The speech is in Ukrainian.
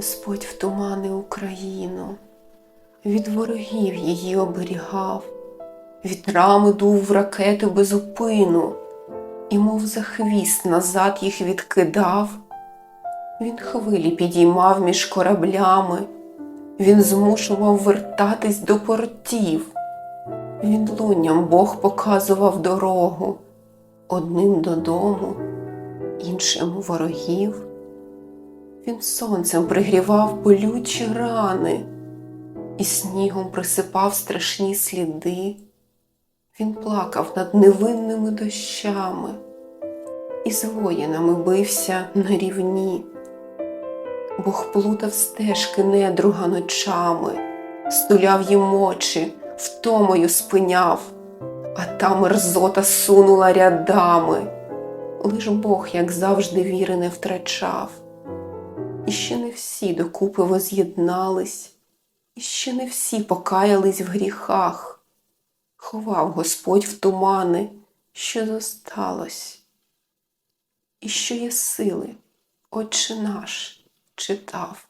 Господь в тумани Україну, від ворогів її оберігав, вітрами дув ракети без упину, і, мов за хвіст назад їх відкидав. Він хвилі підіймав між кораблями, він змушував вертатись до портів. Він луням Бог показував дорогу, одним додому, іншим ворогів. Він сонцем пригрівав болючі рани і снігом присипав страшні сліди. Він плакав над невинними дощами і з воїнами бився на рівні. Бог плутав стежки недруга ночами, стуляв їм очі, втомою спиняв, а та мерзота сунула рядами. Лиш Бог, як завжди, віри не втрачав. І ще не всі докупи воз'єднались, і ще не всі покаялись в гріхах. Ховав Господь в тумани, що зосталось, і що є сили, Отче наш читав.